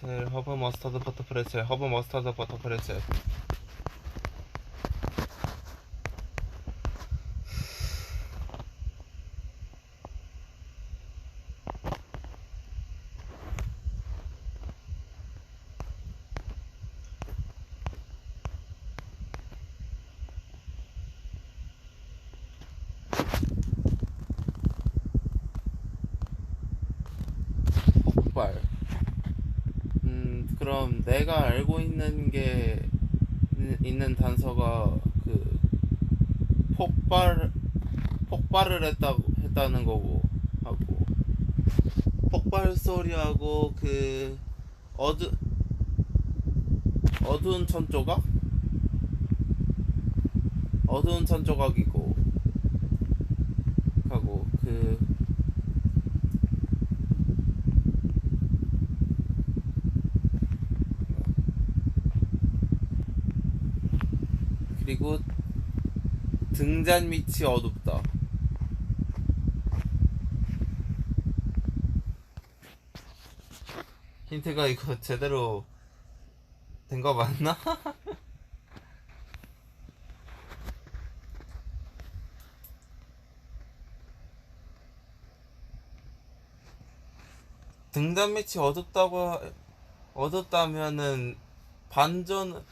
프레첼 젤 허브 머스타드 버터 프레첼 허브 머스타드 버터 프레첼 폭발. 음, 그럼 내가 알고 있는 게 있- 있는 단서가 그 폭발 폭발을 했다고 했다는 거고 하고. 폭발 소리하고 그 어두 어두운 천 조각? 어두운 천 조각이고 그 그리고 등잔 밑이 어둡다. 힌트가 이거 제대로 된 거 맞나? 등잔 밑이 어둡다고 하- 어둡다면은 반전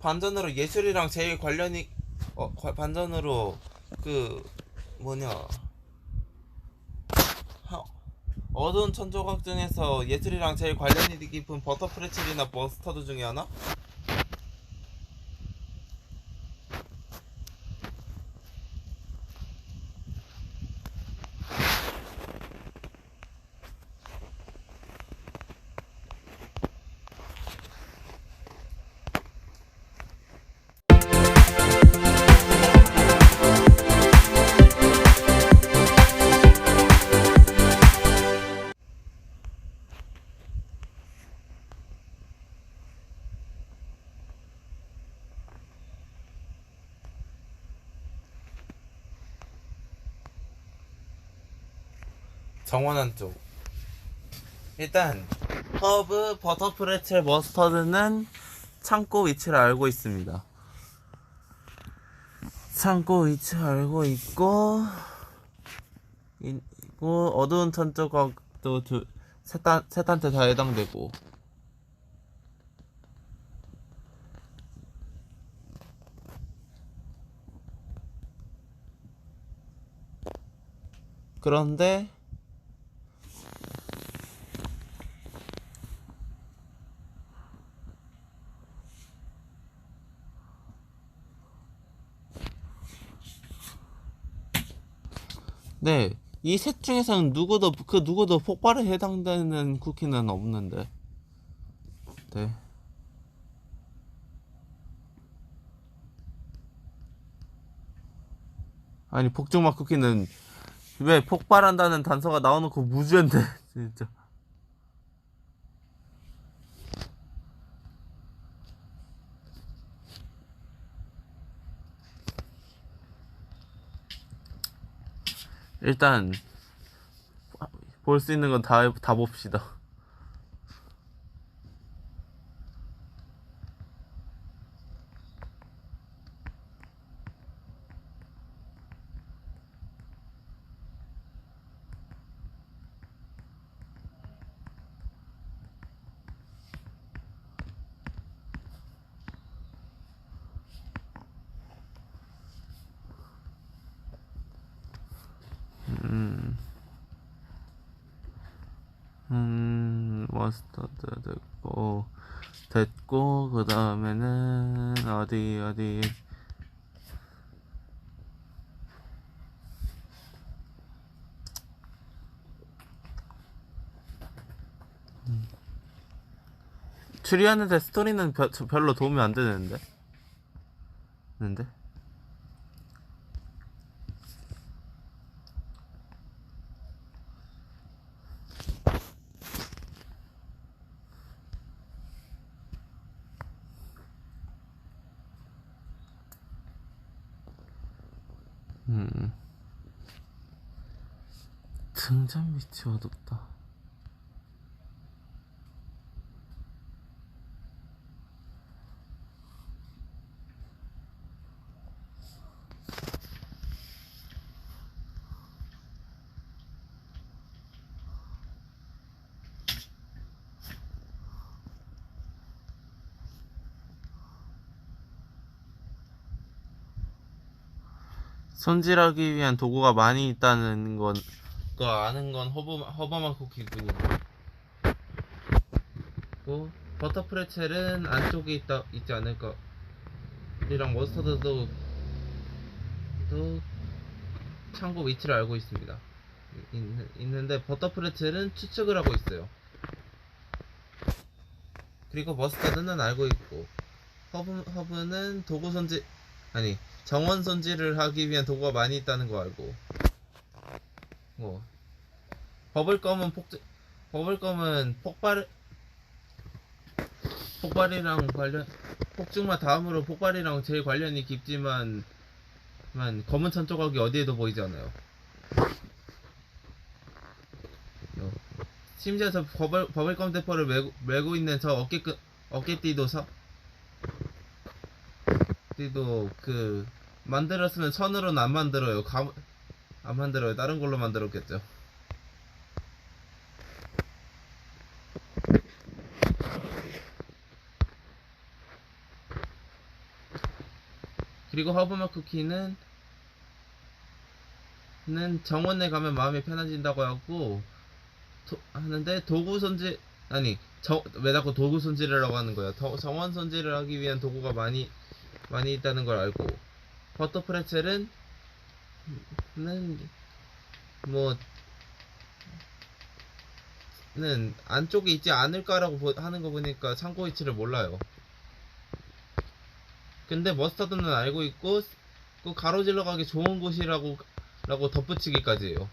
반전으로 예술이랑 제일 관련이 어 과- 반전으로 그 뭐냐 하- 어두운 천조각 중에서 예술이랑 제일 관련이 깊은 버터 프레첼이나 머스타드 중에 하나? 정원한 쪽. 일단 허브 버터 프레첼 머스터드는 창고 위치를 알고 있습니다. 창고 위치 알고 있고 있고 어두운 천 조각도 두 셋단 셋한테 다 해당되고 그런데 네, 이 셋 중에서는 누구도 그 누구도 폭발에 해당되는 쿠키는 없는데. 네. 아니 복중맛 쿠키는 왜 폭발한다는 단서가 나와놓고 무죄인데 진짜. 일단 볼 수 있는 건 다 다 봅시다. 음, 머스터드 됐고, 됐고, 그 다음에는, 어디, 어디, 음. 추리하는데 스토리는 별로 도움이 안 되는데? 는데? 음. 등잔 밑이 어둡다. 손질하기 위한 도구가 많이 있다는 건, 그 아는 건 허버, 허버만 쿠키고, 고 버터 프레첼은 안쪽에 있다, 있지 않을까. 이랑 머스터드도, 또, 창고 위치를 알고 있습니다. 있, 있는데, 버터 프레첼은 추측을 하고 있어요. 그리고 머스타드는 알고 있고, 허브, 허브는 도구 손질, 아니, 정원 손질을 하기 위한 도구가 많이 있다는 거 알고. 뭐, 버블검은 폭, 버블검은 폭발, 폭발이랑 관련, 폭죽마 다음으로 폭발이랑 제일 관련이 깊지만, 만 검은 천 조각이 어디에도 보이지 않아요. 어. 심지어 저 버블, 버블검 대포를 메고, 메고 있는 저 어깨끈, 어깨띠도 서, 띠도 그, 만들었으면 선으로는 안 만들어요. 감, 안 만들어요. 다른 걸로 만들었겠죠. 그리고 허브맛 쿠키는 는 정원에 가면 마음이 편해진다고 하고 도- 하는데 도구 손질 아니 저, 왜 자꾸 도구 손질이라고 하는 거야? 더- 정원 손질을 하기 위한 도구가 많이 많이 있다는 걸 알고 버터 프레첼은 는뭐 는 안쪽에 있지 않을까라고 보- 하는 거 보니까 창고 위치를 몰라요. 근데 머스타드는 알고 있고 그 가로질러 가기 좋은 곳이라고 라고 덧붙이기까지 해요.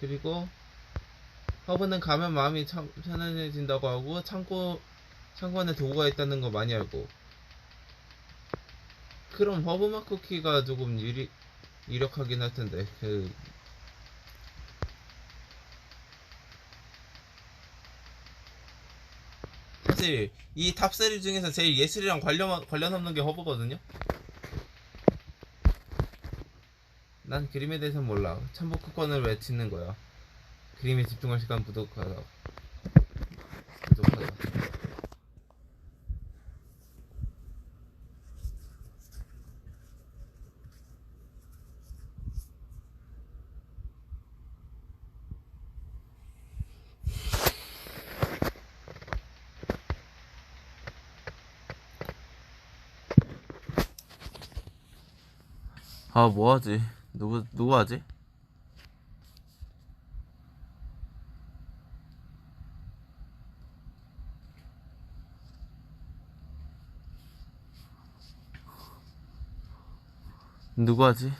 그리고 허브는 가면 마음이 참 편안해진다고 하고 창고 창고 안에 도구가 있다는 거 많이 알고 그럼 허브맛 쿠키가 조금 유리 유력하긴 할 텐데 그 사실 이 탑3 중에서 제일 예술이랑 관련 관련 없는 게 허브거든요. 난 그림에 대해서는 몰라. 참복권을 외치는 거야. 그림에 집중할 시간 부족하다. 부족하다. 아, 뭐 하지? 누구, 누구 하지? 누구 하지?